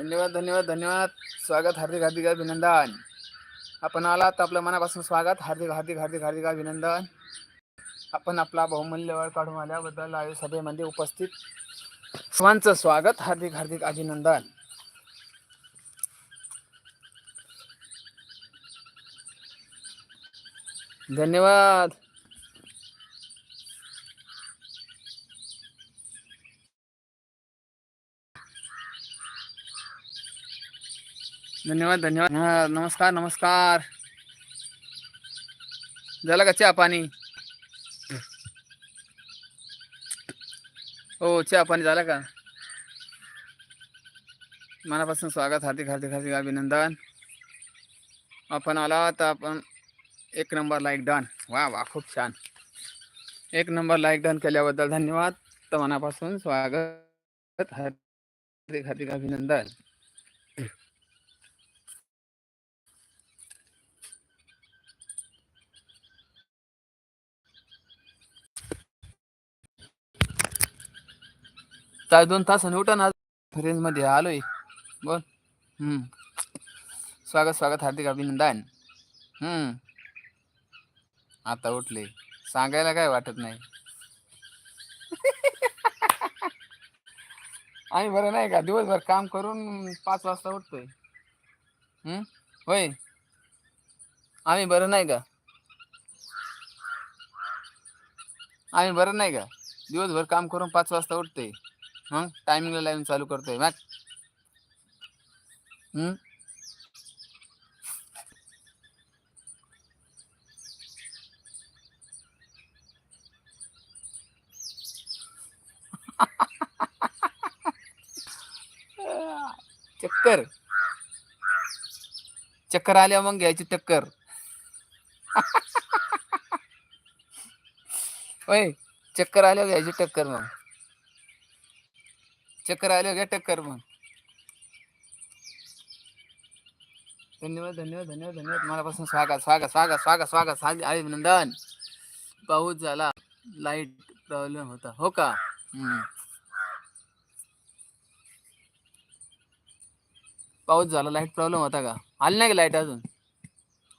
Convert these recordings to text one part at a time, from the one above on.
धन्यवाद धन्यवाद धन्यवाद. स्वागत हार्दिक हार्दिक अभिनंदन. आपण आलात आपल्या मनापासून स्वागत. हार्दिक हार्दिक हार्दिक हार्दिक अभिनंदन. आपण आपला बहुमूल्य वेळ काढून आल्याबद्दल आयुसभेमध्ये उपस्थित. सर्वांचं स्वागत हार्दिक हार्दिक अभिनंदन. धन्यवाद. धन्यवाद धन्यवाद. हा, नमस्कार नमस्कार. झालं का चहा पाणी? हो चहा पाणी झालं का? मनापासून स्वागत हार्दिक हार्दिक हार्दिक अभिनंदन. आपण आला तर आपण एक नंबर लाईक डन. वा वा खूप छान. एक नंबर लाईक डन केल्याबद्दल धन्यवाद. तर मनापासून स्वागत हार्दिक हार्दिक अभिनंदन. तास दोन तासाने उठा ना रेंजमध्ये आलोय. बोल. हम्म. स्वागत स्वागत हार्दिक अभिनंदन. हम्म. आता उठले. सांगायला काय वाटत नाही. आम्ही बरं नाही का दिवसभर काम करून पाच वाजता उठतोय. होय. आम्ही बरं नाही का? आम्ही बरं नाही का? दिवसभर काम करून पाच वाजता उठतोय. हां टायमिंगला लाईन चालू करतोय मग हम्म? चक्कर. चक्कर आल्या मग घ्यायची टक्कर. होय चक्कर आल्या घ्यायची टक्कर मग. चक्कर आलं घ्या टक्कर मग. धन्यवाद धन्यवाद धन्यवाद धन्यवाद. मनापासून स्वागत स्वागत स्वागत स्वागत स्वागत. स्वागत अभिनंदन पाऊस झाला. लाइट प्रॉब्लेम होता. हो का? पाऊस झाला लाइट प्रॉब्लेम होता का? आली नाही का लाइट अजून?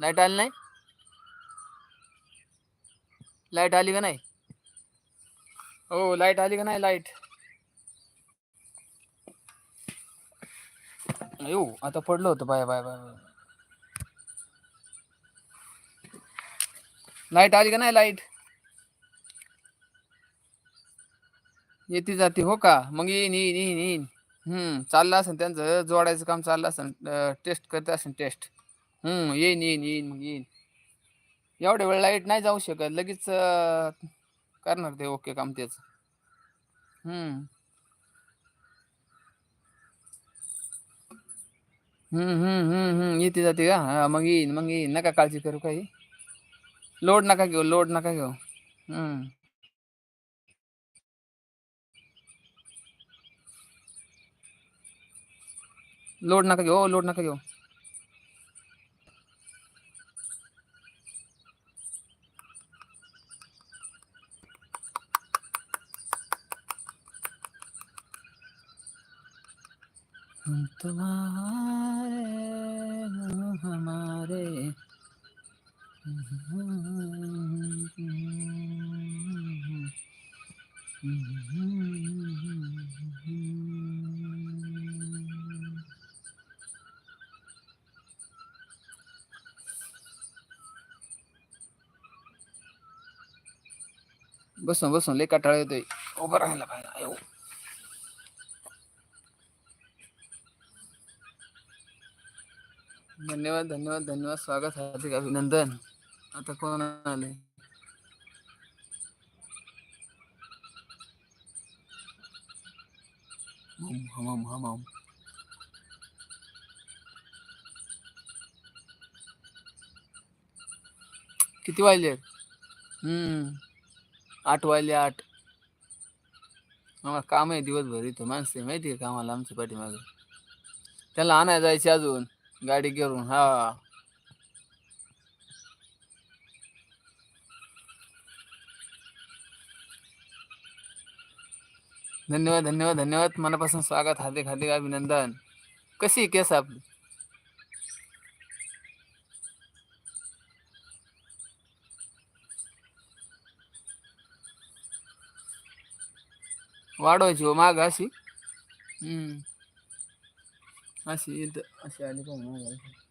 लाइट आली नाही? लाइट आली का नाही? हो लाइट आली का नाही लाइट? येऊ आता पडलं होतं bye bye bye bye. Light आली का नाही लाइट येते जाते हो का? मग येईन येईन येईन येईन. हम्म चाललं असेल त्यांचं जोडायचं काम चाललं असेल टेस्ट करत असेल टेस्ट हम्म येईन येईन येईन मग येईन. एवढ्या वेळ लाइट नाही जाऊ शकत लगेच करणार ते ओके काम त्याचं. हम्म. हम्म हम्म हम्म हम्म. येते जाते का? मग येईन मग येईन. नका काळजी करू काही. लोड नका घेऊ लोड नका घेऊ. हम्म. लोड नका घेऊ हो, लोड नका घेऊ. हम बसून बसून लय कटाळा येतोय. उभं राहायला पाहिजे. धन्यवाद धन्यवाद धन्यवाद. स्वागत हार्दिक अभिनंदन. आता कोण आले हम हम हम किती वाजले हम्म आठ वाजले आठ. आम्हाला काम आहे दिवसभर इथं. माणसं आहे माहिती आहे कामाला आमच्या पाठीमागं. त्याला आणायला जायचे अजून. गाडी घेऊन. हा. धन्यवाद धन्यवाद धन्यवाद. मनापासून स्वागत हार्दिक हार्दिक अभिनंदन. कशी केस आपली? वाढवायची हो माग अशी. अशी अशी आली पण माग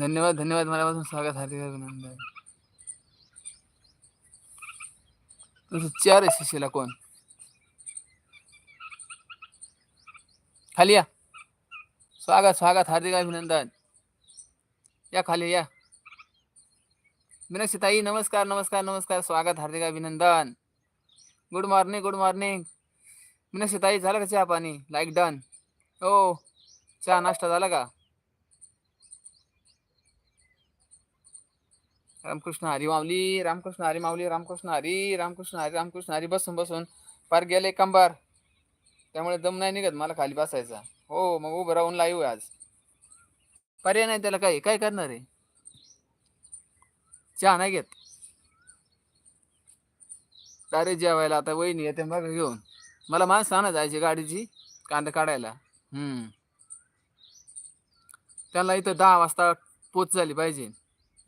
धन्यवाद धन्यवाद. मनापासून स्वागत हार्दिक अभिनंदन. चार आहे शिशीला कोण? खाली या. स्वागत स्वागत हार्दिक अभिनंदन. या खाली या. मीनाक्षी ताई नमस्कार नमस्कार नमस्कार. स्वागत हार्दिक अभिनंदन. Good morning good morning Meenakshi tai झालं का चहा पाणी? लाईक डन हो. चहा नाश्ता झाला का? रामकृष्ण हरी माऊली रामकृष्ण हरी माऊली रामकृष्ण हरी रामकृष्ण हरी रामकृष्ण हरी बसून बसून. पार गेले कंबार. त्यामुळे दम नाही निघत मला खाली बसायचा. हो मग उभं राहून लाईव आज. पर्याय नाही त्याला काही. काय करणार आहे? चहा नाही घेत. डायरेक्ट जेवायला आता वहिनी येते बघा घेऊन. मला माणसं आणा जायची गाडीची कांदा काढायला. हम्म. त्यांना इथं दहा वाजता पोच झाली पाहिजे.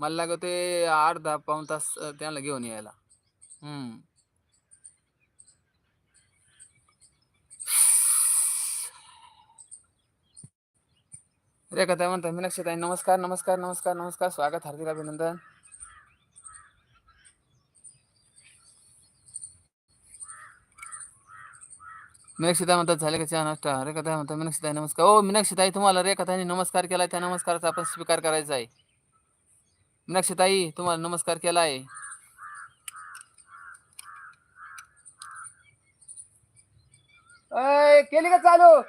मला लागत ते अर्धा पाऊण तास त्याला त्यांना घेऊन यायला. हम्म. रेखा ताई म्हणतात मीनाक्षी ताई नमस्कार नमस्कार नमस्कार नमस्कार. स्वागत हार्दिक अभिनंदन. मीनाक्षी ताई म्हणतात झाले का चहा नाश्ता? रेखा ताई म्हणतात मीनाक्षी ताई नमस्कार. ओ मीनाक्षी ताई तुम्हाला रेखा ताईने नमस्कार केला त्या नमस्काराचा आपण स्वीकार करायचा आहे. मीनाक्षी ताई तुम्हाला नमस्कार केला आहे. अय, केली का चालू?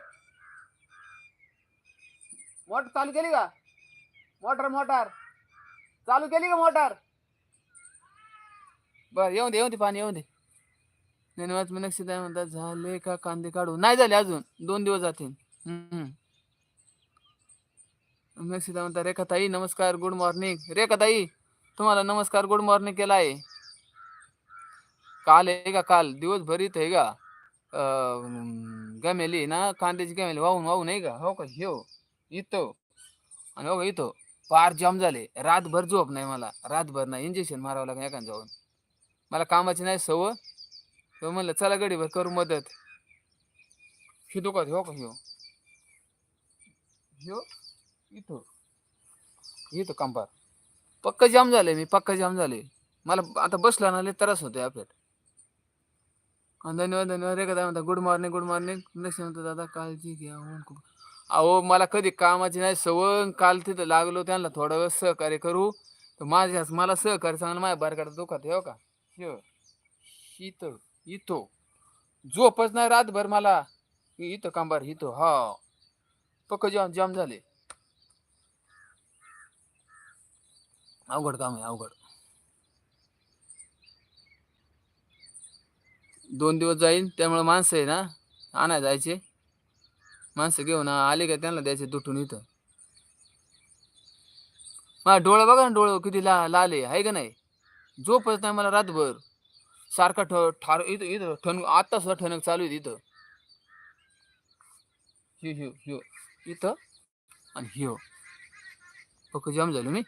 मोटर चालू केली का? Motor motor. चालू केली का मोटर? बर येऊन दे येऊन दे पाणी येऊन दे. धन्यवाद मीनाक्षी ताई म्हणतात झाले का कांदे काढू नाही झाले अजून. दोन दिवस जातील. हम्म. मीनाक्षी म्हणतात रेखा ताई नमस्कार गुड मॉर्निंग रेखा ताई तुम्हाला नमस्कार गुड मॉर्निंग केला आहे काल आहे का काल? दिवसभर इथं आहे का? गमेली ना कांद्याची गमेली वाहून वाहून आहे का? हो का? हो इथं. आणि हो का इथं. पार जाम झाले. रातभर झोप नाही मला. रातभर नाही. इंजेक्शन मारावं लागेल एखाद जाऊन मला कामाची नाही सवय. तर म्हणलं चला गडीभर करू मदत. हे दुखत हो का? ह्यो हो. ह्यो इथं. इथं कंपार पक्क जाम झाले मी पक्क जाम झाले मला आता बसला ना लय त्रास होतोय आपल्यात. धन्यवाद धन्यवाद. रे काय म्हणता गुड मॉर्निंग गुड मॉर्निंग नक्की म्हणतो दादा काळजी घ्या. खूप अहो मला कधी कामाची नाही सवय. काल तिथं लागलो त्यांना थोडा वेळ सहकार्य करू. तर माझ्या मला सहकार्य चांगलं माझ्या बारकाडा दुखात हो का? ह्यो इथं इथो. झोपच नाही रातभर मला. इथं कांबार इथं. हा पक्क जाम जाम झाले अवघड काम आहे अवघड. दोन दिवस जाईल त्यामुळे माणसं आहे ना आणा जायचे. माणसं घेऊन आले का त्यांना द्यायचे तुटून इथं. हा डोळं बघा ना डोळं किती ला लाल आहे आहे का नाही? झोपच नाही मला रातभर. सारखा ठ ठार इथं इथं ठण आत्ता सुद्धा ठणक चालू आहे इथं ह्यो ह्यो ह्यो इथं आणि ह्यो. पक्क जाम झालो मी.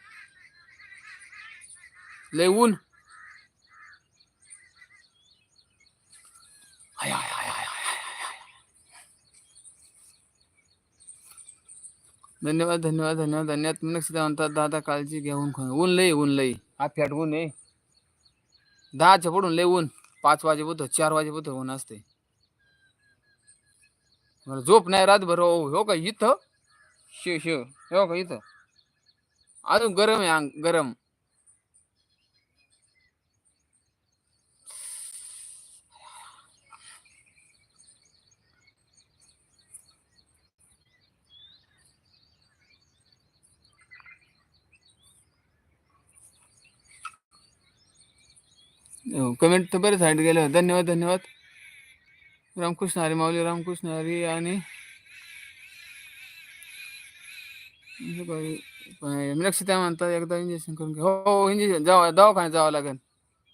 लय ऊन. धन्यवाद धन्यवाद धन्यवाद. धन्यवाद. मीनाक्षी ताई म्हणतात दादा काळजी घेऊन ऊन लई ऊन लय आफ्याट ऊन आहे. दहाच्या पडून लई ऊन. पाच वाजेपर्यंत चार वाजेपर्यंत ऊन असते मला झोप नाही रातभर हो हो का? इथं? शिव शिव हो का? इथं? अजून गरम आहे अंग गरम. हो, कमेंट तर बरेच साईड गेले धन्यवाद धन्यवाद. रामकृष्ण हरी माऊली रामकृष्ण हरी आणि लक्षता म्हणतात एकदा इंजेक्शन करून घे. हो, हो इंजेक्शन जावं दवाखान्यात जावं लागेल.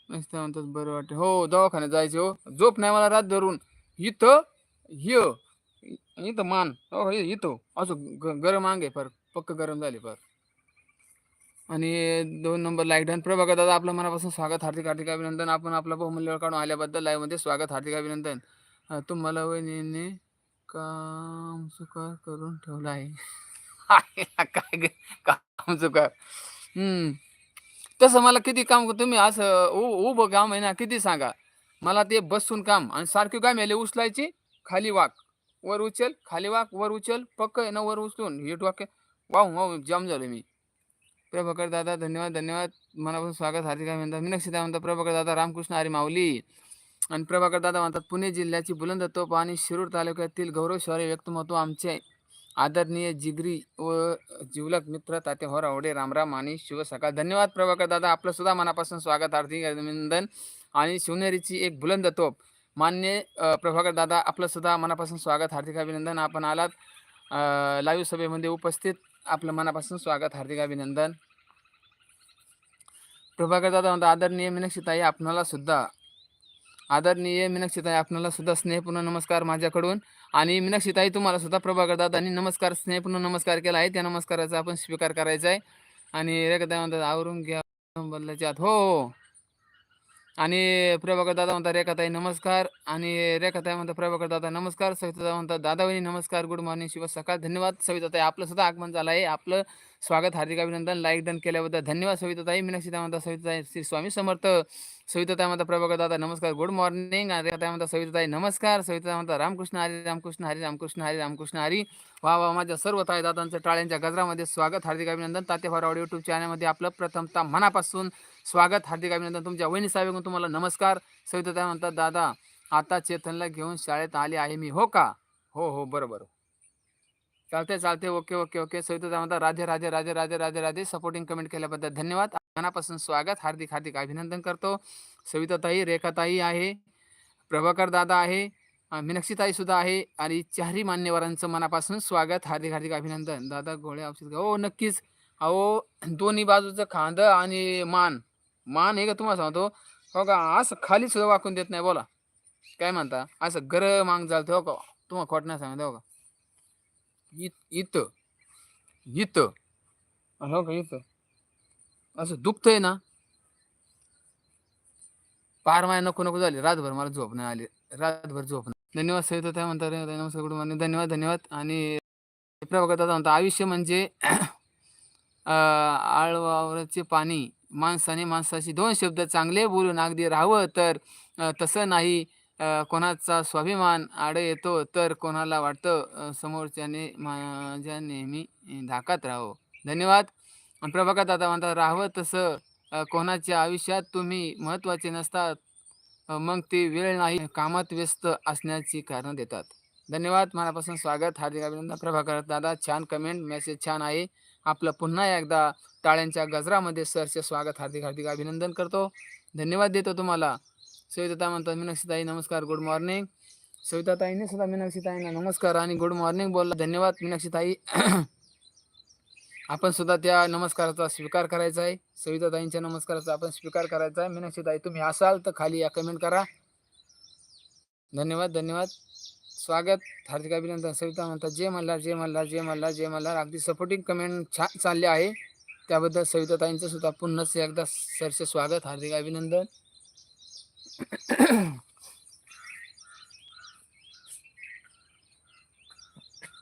लक्षता म्हणतात बरं वाटते. हो दवाखान्यात जायचे हो. झोप नाही मला रात धरून. इथं हि इथं मान. हो इथं. असं ग- गरम अंग आहे फार पक्क गरम झाले फार. आणि दोन नंबर लाईक डन प्रभाकर दादा आपलं मनापासून स्वागत हार्दिक हार्दिक अभिनंदन. आपण आपला बहुमूल्य वेळ काढून आल्याबद्दल लाईव्हमध्ये स्वागत हार्दिक अभिनंदन. तुम्हाला वहिनीने काम चुकार करून ठेवला आहे. काय काम चुकार हम्म. तसं मला किती काम तुम्ही असं उ- उभं काम आहे ना किती सांगा. मला ते बसून काम आणि सारखी काय मेले उचलायची खाली वाक. वर उचल खाली वाक वर उचल पक्क आहे ना वर उचलून. हे वाक्य वाव वाव जाम झालो मी. प्रभाकर दादा धन्यवाद धन्यवाद. मनापासून स्वागत हार्दिक अभिनंदन. मीनाक्षी दादा म्हणतात प्रभाकर दादा रामकृष्ण हरी माऊली. आणि प्रभाकर दादा म्हणतात पुणे जिल्ह्याची बुलंद तोप आणि शिरूर तालुक्यातील गौरवशाली व्यक्तिमत्व आमचे आदरणीय जिगरी व जिवलक मित्र ताते होरावडे रामराम आणि शिवसकाळ धन्यवाद प्रभाकर दादा आपलं सुद्धा मनापासून स्वागत हार्दिक अभिनंदन. आणि शिवनेरीची एक बुलंद तोप मान्य प्रभाकर दादा आपलं सुद्धा मनापासून स्वागत हार्दिक अभिनंदन. आपण आलात लाईव्ह सभेमध्ये उपस्थित. आपलं मनापासून स्वागत हार्दिक अभिनंदन. प्रभाकर दादा म्हणतात आदरणीय मीनाक्षीताई आपणाला सुद्धा आदरणीय मीनाक्षीताई आपणाला सुद्धा स्नेहपूर्ण नमस्कार माझ्याकडून. आणि मीनाक्षीताई तुम्हाला सुद्धा प्रभाकर दादांनी नमस्कार स्नेहपूर्ण नमस्कार केला आहे. त्या नमस्काराचा आपण स्वीकार करायचा आहे. आणि रेखाताई म्हणतात आवरून घ्या बदलायच्या हो. हो. आणि प्रभाकर दादा म्हणतात रेखाताई नमस्कार. आणि रेखाताई म्हणतात प्रभाकर दादा नमस्कार. सविता म्हणतात दादावणी नमस्कार. गुड मॉर्निंग शुभ सकाळ. धन्यवाद. सविताताई आपलं सुद्धा आगमन झालं आहे. आपलं स्वागत हार्दिक अभिनंदन. लाईक डन केल्याबद्दल धन्यवाद. सविताताई मीनाक्षीताई म्हणतात सविताताई श्री स्वामी समर्थ. सविताताई म्हणता प्रभाकर दादा नमस्कार. Good morning. आणि रेखाताई सविताताई नमस्कार. सविता म्हणतात रामकृष्ण हरी रामकृष्ण हरी रामकृष्ण हरी रामकृष्ण हरी. वा वा माझ्या सर्व ताई दादांचं टाळ्यांच्या गजरामध्ये स्वागत हार्दिक अभिनंदन. ताते फरावड यूट्यूब चॅनलमध्ये आपलं प्रथमता मनापासून स्वागत हार्दिक अभिनंदन. तुमच्या वहिनी साहेबांकडून तुम्हाला नमस्कार. सविताताई म्हणतात दादा आता चेतनला घेऊन शाळेत आले आहे मी. हो का? हो हो बरोबर. चालते चालते ओके ओके ओके. सविता म्हणतात राधे राधे राधे राधे राधे राधे. सपोर्टिंग कमेंट केल्याबद्दल धन्यवाद. मनापासून स्वागत. हार्दिक हार्दिक अभिनंदन करतो. सविताताई रेखाताई आहे. प्रभाकर दादा आहे. अं, मीनाक्षीताई सुद्धा आहे. आणि चारही मान्यवरांचं मनापासून स्वागत. हार्दिक हार्दिक अभिनंदन. दादा गोळे औषध हो नक्कीच. अहो दोन्ही बाजूचं खांद आणि मान. मान हे का तुम्हाला सांगतो? हो का? असं खाली सुद्धा वाकून देत नाही. बोला. काय म्हणता? असं गरम मांग झालं हो का? तुम्हाला खोट नाही हो का? इत इथं इथं हो का इथं असं दुखतंय ना. पार माय नको नको झाली. रातभर मला झोप नाही आली. रातभर झोप नाही. धन्यवाद सहित काय म्हणतात नमस्कार गुड मॉर्निंग. धन्यवाद धन्यवाद. आणि प्रभाकर म्हणतात आयुष्य म्हणजे आळवावरचे पाणी. माणसाने माणसाशी दोन शब्द चांगले बोलून अगदी राहावं. तर तसं नाही. कोणाचा स्वाभिमान आड येतो तर कोणाला वाटतं समोरच्याने माझ्या नेहमी धाकात राहो धन्यवाद. प्रभाकर दादा म्हणतात राहावं तसं कोणाच्या आयुष्यात तुम्ही महत्त्वाचे नसतात मग ती वेळ नाही कामात व्यस्त असण्याची कारणं देतात. धन्यवाद. मनापासून स्वागत. हार्दिक अभिनंदन. प्रभाकर दादा छान कमेंट मेसेज छान आहे. आपलं पुन्हा एकदा टाळ्यांच्या गजरामध्ये सरचे स्वागत. हार्दिक हार्दिक अभिनंदन करतो. धन्यवाद देतो तुम्हाला. सविताता म्हणतात मीनाक्षीताई नमस्कार गुड मॉर्निंग सविताताईने सुद्धा मीनाक्षीताईंना नमस्कार आणि गुड मॉर्निंग बोलला. धन्यवाद मीनाक्षीताई आपण सुद्धा त्या नमस्काराचा स्वीकार करायचा आहे. सविताताईंच्या नमस्काराचा आपण स्वीकार करायचा आहे. मीनाक्षीताई तुम्ही असाल तर खाली या कमेंट करा. धन्यवाद धन्यवाद. स्वागत हार्दिक अभिनंदन. सविता म्हणतात जे मल्हार जे मल्हार जे मल्हार जे मल्हार. अगदी सपोर्टिंग कमेंट छान चालले आहे. त्याबद्दल सविताताईंचं सुद्धा पुन्हाच एकदा सरसे स्वागत हार्दिक अभिनंदन.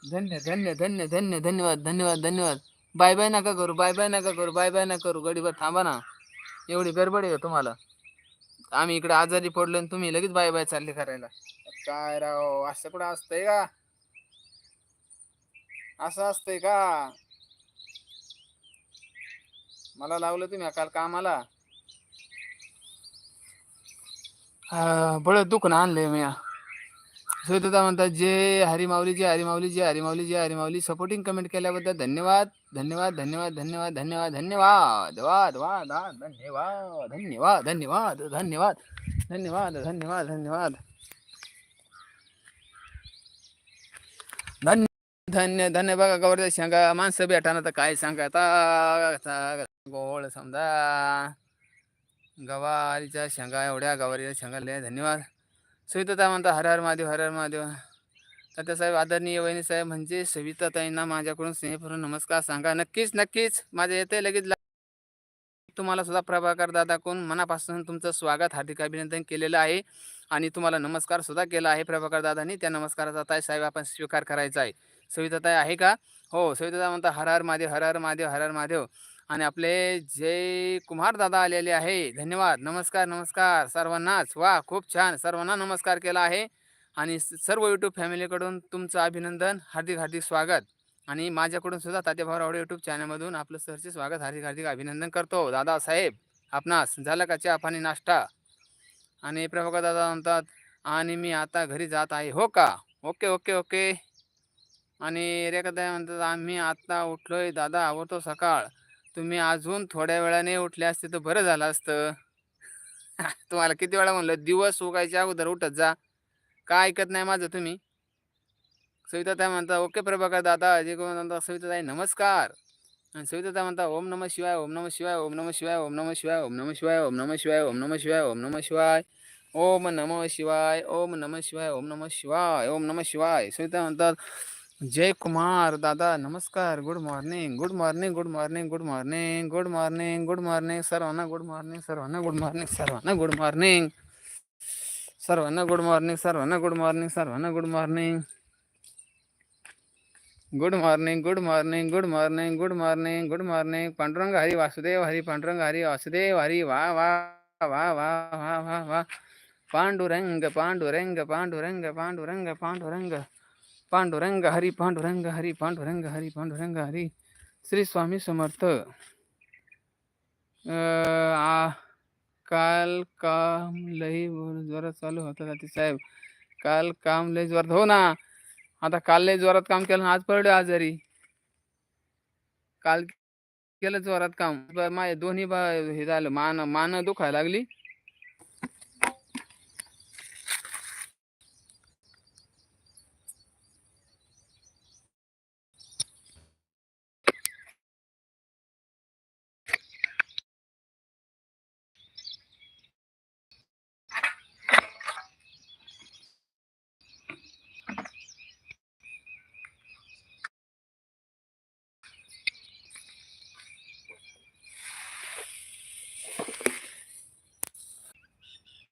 धन्य धन्य धन्य धन्य धन्यवाद धन्यवाद धन्यवाद. बाय बाय नका करू बाय बाय नका करू बाय बाय नका करू. गडीवर थांबा ना. एवढी गडबड आहे तुम्हाला. आम्ही इकडे आजारी पडलो आणि तुम्ही लगेच बाय बाय चालले करायला. काय राव असं कुठं असतंय का? असं असतंय का? मला लावलं तुम्ही काल कामाला हा, बळ दुखणं आणले मी सुद्धा म्हणतात जे हरिमावली जे हरिमावली जे हरिमावली जे हरिमावली सपोर्टिंग कमेंट केल्याबद्दल धन्यवाद धन्यवाद धन्यवाद धन्यवाद धन्यवाद धन्यवाद वाद वाद धन्यवाद धन्यवाद धन्यवाद धन्यवाद धन्यवाद धन्यवाद धन्यवाद धन्य धन्य धन्य बघा गौरी सांगा माणसं भेटाना तर काय सांगा गोळ समजा गवारीच्या शेंगा एवढ्या गवारीच्या शेंगा लय धन्यवाद. सविता म्हणता हर हर महादेव हर हर महादेव. तात्यासाहेब आदरणीय वहिनी साहेब म्हणजे सविताताईंना माझ्याकडून स्नेहपूर्ण नमस्कार सांगा. नक्कीच नक्कीच माझ्या येते लगेच तुम्हाला सुद्धा प्रभाकर दादाकडून मनापासून तुमचं स्वागत हार्दिक अभिनंदन केलेलं आहे. आणि तुम्हाला नमस्कार सुद्धा केला आहे प्रभाकर दादानी. त्या नमस्काराचा ताई साहेब आपण स्वीकार करायचा आहे. सविताताई आहे का? हो सविताताई म्हणता हर हर महादेव हर हर महादेव हर हर महादेव. आणि आपले जय कुमार दादा आलेले आहे धन्यवाद. नमस्कार नमस्कार. सर्वांनाच. वा खूप छान. सर्वांना नमस्कार केला आहे. आणि सर्व यूट्यूब फॅमिलीकडून तुमचं अभिनंदन. हार्दिक हार्दिक स्वागत. आणि माझ्याकडून सुद्धा तात्या भावरावडे यूट्यूब चॅनलमधून आपलं सरचे स्वागत हार्दिक हार्दिक अभिनंदन करतो. दादा साहेब आपणास झालं का चहा पाणी नाश्ता? आणि प्रभाकर दादा म्हणतात आणि मी आता घरी जात आहे. हो का? Okay okay okay. आणि रेखादा म्हणतात आम्ही आत्ता उठलोय. दादा आवडतो सकाळ. तुम्ही अजून थोड्या वेळाने उठले असते तर बरं झालं असतं तुम्हाला किती वेळा म्हणलं दिवस उगायच्या अगोदर उठत जा काय ऐकत नाही माझं तुम्ही सविताताई म्हणता ओके प्रभाकर दादा जे कोण म्हणता सविताताई नमस्कार आणि सविताताई म्हणता ओम नम शिवाय ओम नम शिवाय ओम नम शिवाय ओम नम शिवाय ओम नम शिवाय ओम नम शिवाय ओम नम शिवाय ओम नम शिवाय ओम नम शिवाय ओम नम शिवाय ओम नम शिवाय ओम नम शिवाय सविता म्हणतात जय कुमार दादा नमस्कार good morning good morning good morning good morning good morning good morning सर्वांना गुड मॉर्निंग सर्वांना गुड मॉर्निंग सर्वांना गुड मॉर्निंग सर्वांना गुड मॉर्निंग सर्वांना गुड मॉर्निंग सर्वांना good morning good morning good morning good morning good morning good morning Pandurang Hari Vasudev Hari Pandurang Hari Vasudev Hari वा वा वा वा वा वा वा पांडुरंग पांडुरंग पांडुरंग पांडुरंग पांडुरंग पांडुरंग पांडुरंग हरी पांडुरंग हरी पांडुरंग हरी पांडुरंग हरी. श्री स्वामी समर्थ. आ काल काम लई जोरात चालू होतं का साहेब? काल काम लई जोरात हो ना. आता काल लय जोरात काम केलं आज पडले आजारी. काल केलं जोरात काम. माझे दोन्ही हे झालं मान मान दुखायला लागली.